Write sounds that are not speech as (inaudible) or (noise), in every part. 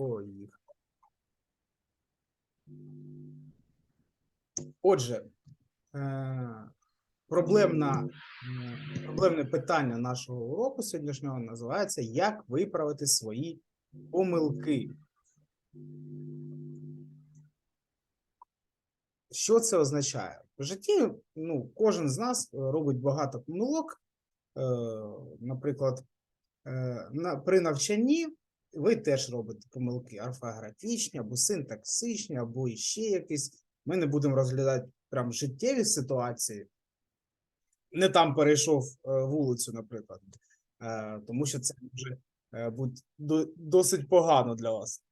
Поїхали. Отже, е, проблемна, е, проблемне питання нашого уроку сьогоднішнього називається Як виправити свої помилки. Що це означає? В житті ну, кожен з нас е, робить багато помилок. Наприклад, при навчанні ви теж робите помилки орфографічні або синтаксичні, або іще якісь. Ми не будемо розглядати прям життєві ситуації. Не там перейшов е, вулицю, наприклад, е, тому що це може е, бути досить погано для вас.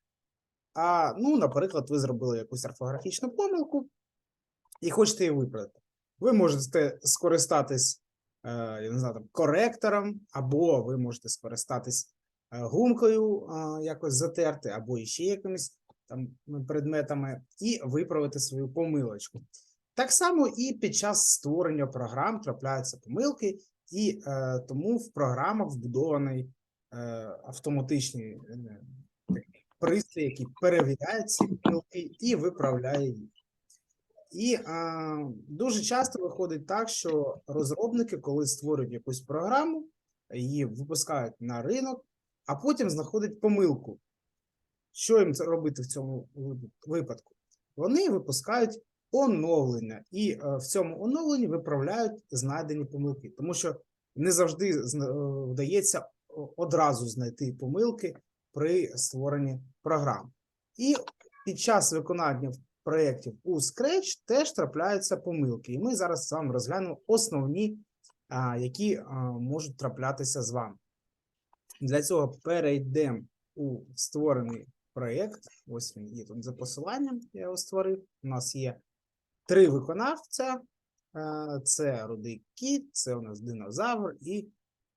А, ну, наприклад, ви зробили якусь орфографічну помилку і хочете її виправити. Ви можете скористатись, я не знаю, там, коректором, або ви можете скористатись гумкою, е, якось затерти, або іще якимись там предметами, і виправити свою помилочку. Так само і під час створення програм трапляються помилки, і е, тому в програмах вбудований е, автоматичний е, пристрій, який перевіряє ці помилки і виправляє їх. І а, дуже часто виходить так, що розробники, коли створюють якусь програму, її випускають на ринок, а потім знаходять помилку. Що їм робити в цьому випадку? Вони випускають оновлення, і е, в цьому оновленні виправляють знайдені помилки, тому що не завжди е, вдається одразу знайти помилки при створенні програм. І під час виконання проєктів у Scratch теж трапляються помилки. І ми зараз з вами розглянемо основні, які можуть траплятися з вами. Для цього перейдемо у створений проєкт. Ось він є тут за посиланням, я його створив. У нас є три виконавця: Е, це рудий кіт, це у нас динозавр і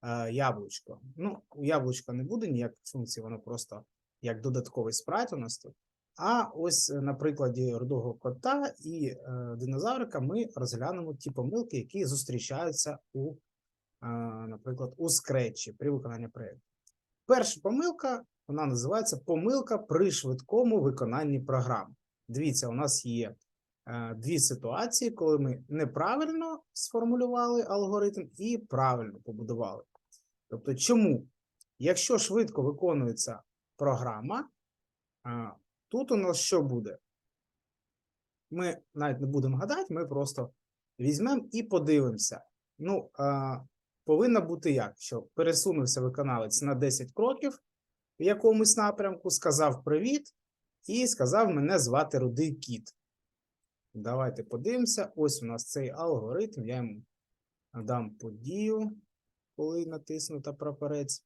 е, яблучко. Ну, у яблучка не буде ніяких функцій, воно просто як додатковий спрайт у нас тут. А ось е, на прикладі рудого кота і е, динозаврика ми розглянемо ті помилки, які зустрічаються у, е, наприклад, у скретчі при виконанні проєкту. Перша помилка вона називається помилка при швидкому виконанні програми. Дивіться, у нас є е, дві ситуації, коли ми неправильно сформулювали алгоритм і правильно побудували. Тобто, чому? Якщо швидко виконується програма, а, тут у нас що буде? Ми навіть не будемо гадати, ми просто візьмемо і подивимося. Ну, а, повинно бути як? Що пересунувся виконавець на 10 кроків в якомусь напрямку, сказав привіт і сказав: мене звати Рудий Кіт. Давайте подивимося. Ось у нас цей алгоритм. Я йому дам подію, коли натиснута прапорець.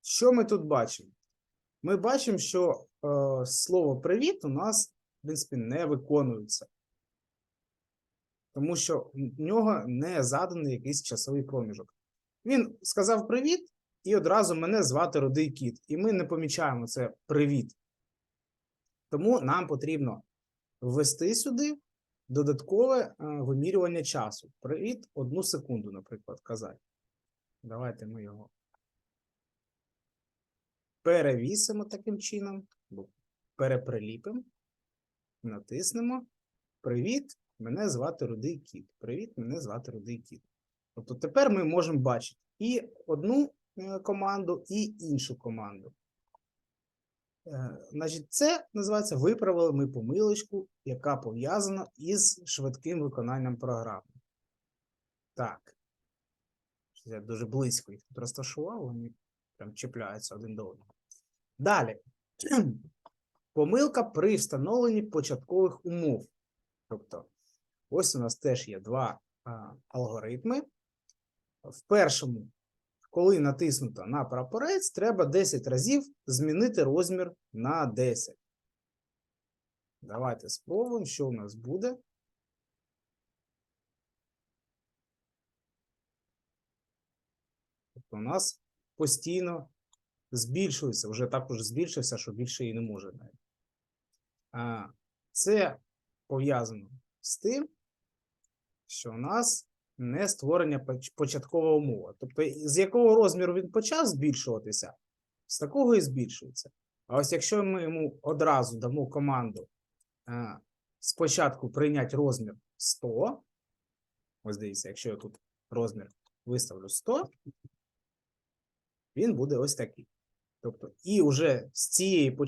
Що ми тут бачимо? Ми бачимо, що слово привіт у нас, в принципі, не виконується. Тому що в нього не заданий якийсь часовий проміжок. Він сказав привіт, і одразу мене звати Рудий Кіт. І ми не помічаємо це привіт. Тому нам потрібно ввести сюди додаткове е, вимірювання часу. Привіт, одну секунду, наприклад, казати. Давайте ми його перевісимо таким чином, переприліпимо, натиснемо. Привіт, мене звати Рудий Кіт. Привіт, мене звати Рудий Кіт. Тобто тепер ми можемо бачити і одну е, команду, і іншу команду. Е, Значить, це називається виправили ми помилочку, яка пов'язана із швидким виконанням програми. Так. Я дуже близько їх тут розташував, вони прям чіпляються один до одного. Далі. (clears throat) Помилка при встановленні початкових умов. Тобто, ось у нас теж є два а, алгоритми. В першому, коли натиснуто на прапорець, треба 10 разів змінити розмір на 10. Давайте спробуємо, що у нас буде. Тобто у нас постійно збільшується, вже також збільшився, що більше і не може навіть. Це пов'язано з тим, що у нас не створення початкова умова. Тобто, з якого розміру він почав збільшуватися, з такого і збільшується. А ось якщо ми йому одразу дамо команду спочатку прийняти розмір 100, ось дивіться, якщо я тут розмір виставлю 100, він буде ось такий. Тобто, і вже з цієї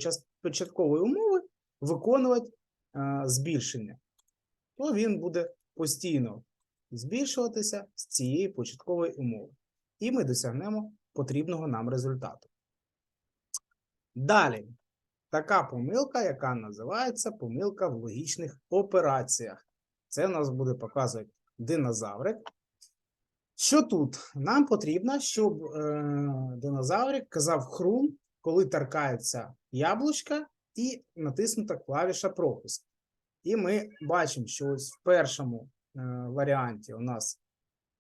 початкової умови виконувати е, збільшення, то він буде постійно збільшуватися з цієї початкової умови. І ми досягнемо потрібного нам результату. Далі, така помилка, яка називається помилка в логічних операціях. Це у нас буде показувати динозаврик. Що тут? Нам потрібно, щоб е, динозаврик казав хрум, коли торкається яблучка і натиснута клавіша пропуск. І ми бачимо, що ось в першому е, варіанті у нас,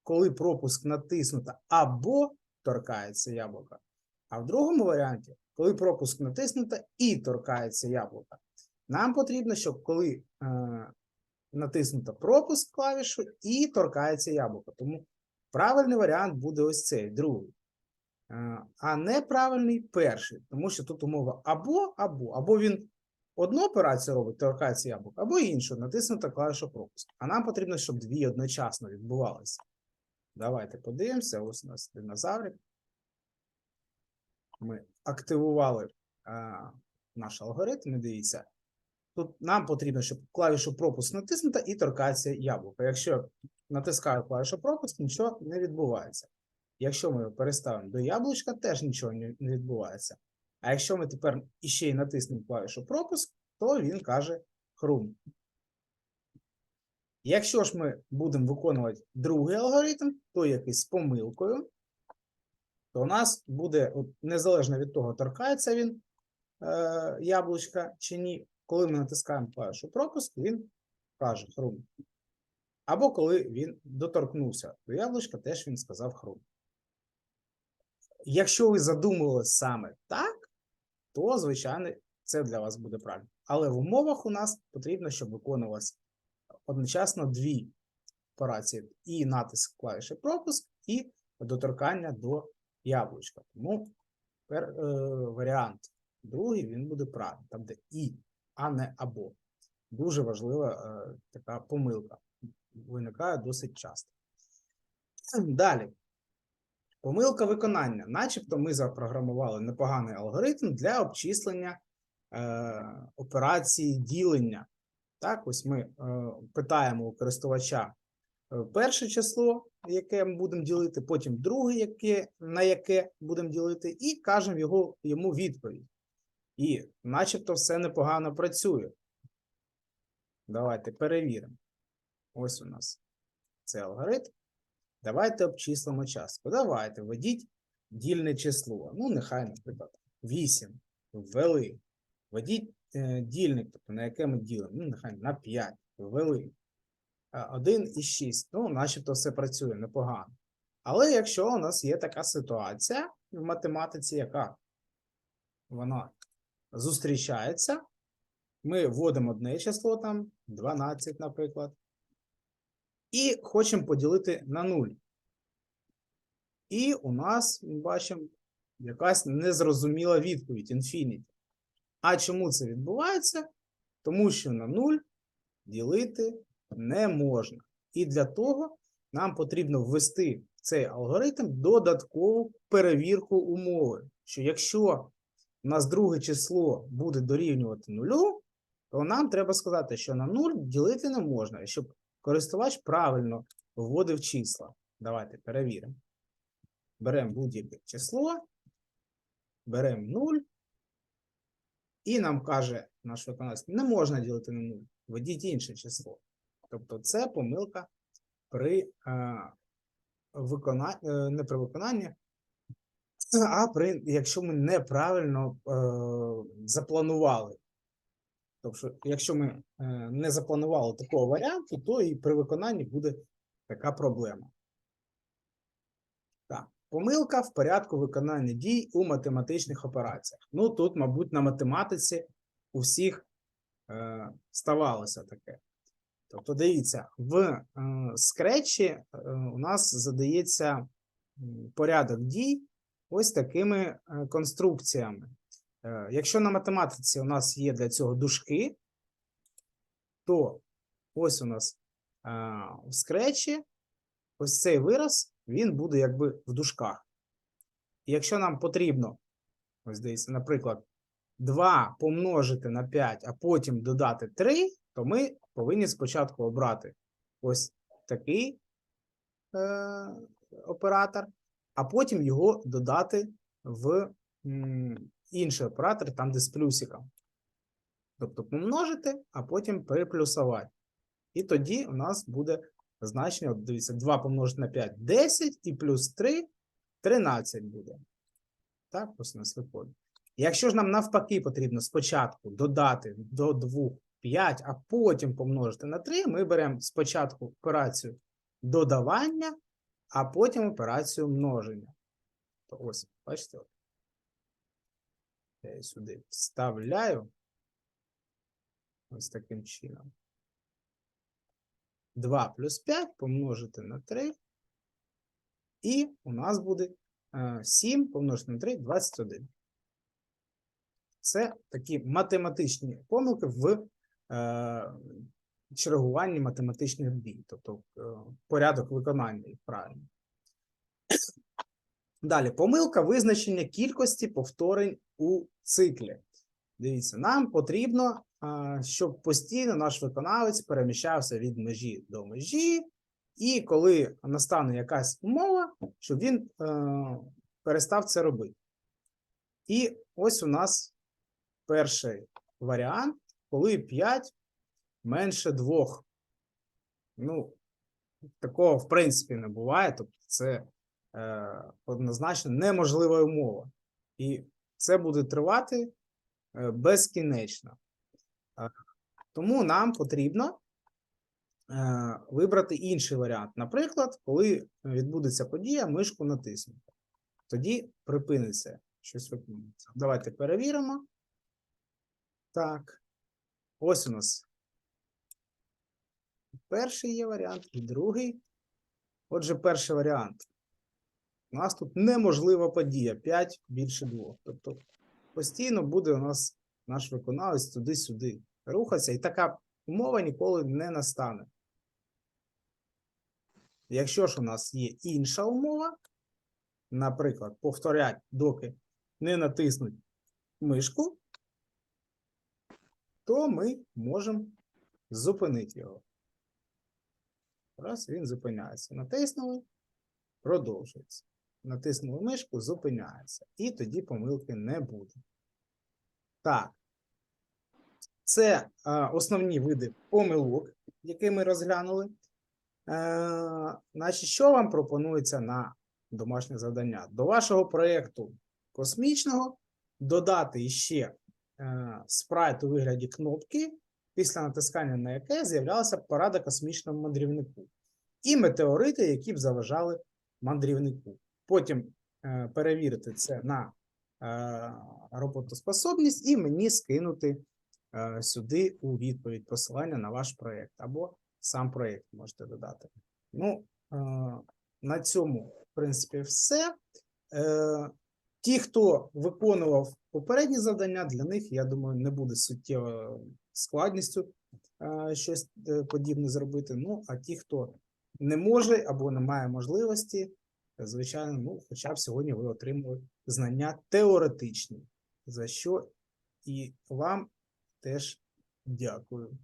коли пропуск натиснуто або торкається яблука, а в другому варіанті, коли пропуск натиснуто і торкається яблука. Нам потрібно, щоб коли е, натиснуто пропуск клавішу і торкається яблука. Тому правильний варіант буде ось цей, другий. Е, А неправильний перший, тому що тут умова або, або, або він одну операцію робить, торкається яблук, або іншу, натиснута клавіша пропуск. А нам потрібно, щоб дві одночасно відбувалися. Давайте подивимося. Ось у нас динозаврик. Ми активували а, наш алгоритм. Дивіться. Тут нам потрібно, щоб клавішу пропуск натиснута і торкається яблука. Якщо натискаю клавішу пропуск, нічого не відбувається. Якщо ми його переставимо до яблучка, теж нічого не відбувається. А якщо ми тепер іще й натиснемо клавішу пропуск, то він каже хрум. Якщо ж ми будемо виконувати другий алгоритм, той який з помилкою, то у нас буде, незалежно від того, торкається він е, яблучка чи ні, коли ми натискаємо клавішу пропуск, він каже хрум. Або коли він доторкнувся до яблучка, теж він сказав хрум. Якщо ви задумувалися саме так, то, звичайно, це для вас буде правильно. Але в умовах у нас потрібно, щоб виконувалось одночасно дві операції: і натиск клавіші пропуск, і доторкання до яблучка. Тому пер, е, варіант другий він буде правильний, там де і, а не або. Дуже важлива е, така помилка. Виникає досить часто. (clears throat) Далі. Помилка виконання. Начебто ми запрограмували непоганий алгоритм для обчислення е, операції ділення. Так, ось ми е, питаємо у користувача е, перше число, яке ми будемо ділити, потім друге, яке, на яке будемо ділити, і кажемо його, йому відповідь. І начебто все непогано працює. Давайте перевіримо. Ось у нас цей алгоритм. Давайте обчислимо частку. Давайте введіть дільне число. Ну, нехай, наприклад, 8. Ввели. Введіть е, дільник, тобто на яке ми ділимо. Ну, нехай на 5. Ввели. 1 і 6. Ну, начебто все працює непогано. Але якщо у нас є така ситуація в математиці, яка вона зустрічається, ми вводимо одне число, там 12, наприклад, і хочемо поділити на 0. І у нас, ми бачимо, якась незрозуміла відповідь Infinity. А чому це відбувається? Тому що на 0 ділити не можна. І для того нам потрібно ввести в цей алгоритм додаткову перевірку умови. Що якщо у нас друге число буде дорівнювати нулю, то нам треба сказати, що на 0 ділити не можна, щоб користувач правильно вводив числа. Давайте перевіримо. Беремо будь-яке число, беремо 0, і нам каже наш виконавець, не можна ділити на 0, введіть інше число. Тобто це помилка при е, виконанні, е, не при виконанні, а при, якщо ми неправильно е, запланували. Тобто, якщо ми е, не запланували такого варіанту, то і при виконанні буде така проблема. Так, помилка в порядку виконання дій у математичних операціях. Ну, тут, мабуть, на математиці у всіх е, ставалося таке. Тобто, дивіться, в е, скретчі е, у нас задається порядок дій ось такими е, конструкціями. Е, Якщо на математиці у нас є для цього дужки, то ось у нас е, в скретчі ось цей вираз, він буде якби в дужках. І якщо нам потрібно, ось дивіться, наприклад, 2 помножити на 5, а потім додати 3, то ми повинні спочатку обрати ось такий е, оператор, а потім його додати в інший оператор, там де з плюсиком. Тобто помножити, а потім переплюсувати. І тоді у нас буде значення, дивіться, 2 помножити на 5 10 і плюс 3 13 буде. Так, ось у нас виходить. Якщо ж нам навпаки потрібно спочатку додати до 2 5, а потім помножити на 3, ми беремо спочатку операцію додавання, а потім операцію множення. Ось, бачите? Я її сюди вставляю. Ось таким чином. 2 плюс 5 помножити на 3. І у нас буде е, 7 помножити на 3 21. Це такі математичні помилки в е, чергуванні математичних дій, тобто е, порядок виконання правильно. Далі, помилка визначення кількості повторень у циклі. Дивіться, нам потрібно, щоб постійно наш виконавець переміщався від межі до межі, і коли настане якась умова, щоб він е, перестав це робити. І ось у нас перший варіант, коли 5 менше 2. Ну, такого в принципі не буває. Тобто, це е, однозначно неможлива умова. І це буде тривати е, безкінечно. Е, Тому нам потрібно е, вибрати інший варіант. Наприклад, коли відбудеться подія, мишку натиснути. Тоді припиниться щось виконується. Давайте перевіримо. Так. Ось у нас перший є варіант і другий. Отже, перший варіант. У нас тут неможлива подія 5 більше 2. Тобто постійно буде у нас наш виконавець туди-сюди рухатися, і така умова ніколи не настане. Якщо ж у нас є інша умова, наприклад, повторять, доки не натиснуть мишку, то ми можемо зупинити його. Раз він зупиняється. Натиснули, продовжується. Натиснули мишку, зупиняється. І тоді помилки не буде. Так. Це а, основні види помилок, які ми розглянули. Е, значить, що вам пропонується на домашнє завдання? До вашого проєкту космічного додати ще е, спрайт у вигляді кнопки, після натискання на яке з'являлася порада космічному мандрівнику, і метеорити, які б заважали мандрівнику. Потім е, перевірити це на е, роботоспособність і мені скинути е, сюди у відповідь посилання на ваш проєкт або сам проєкт можете додати. Ну, е, на цьому, в принципі, все. Е, ті, хто виконував попередні завдання, для них, я думаю, не буде суттєво складністю е, щось е, подібне зробити. Ну, а ті, хто не може або не має можливості, звичайно, ну, хоча б сьогодні ви отримали знання теоретичні, за що і вам теж дякую.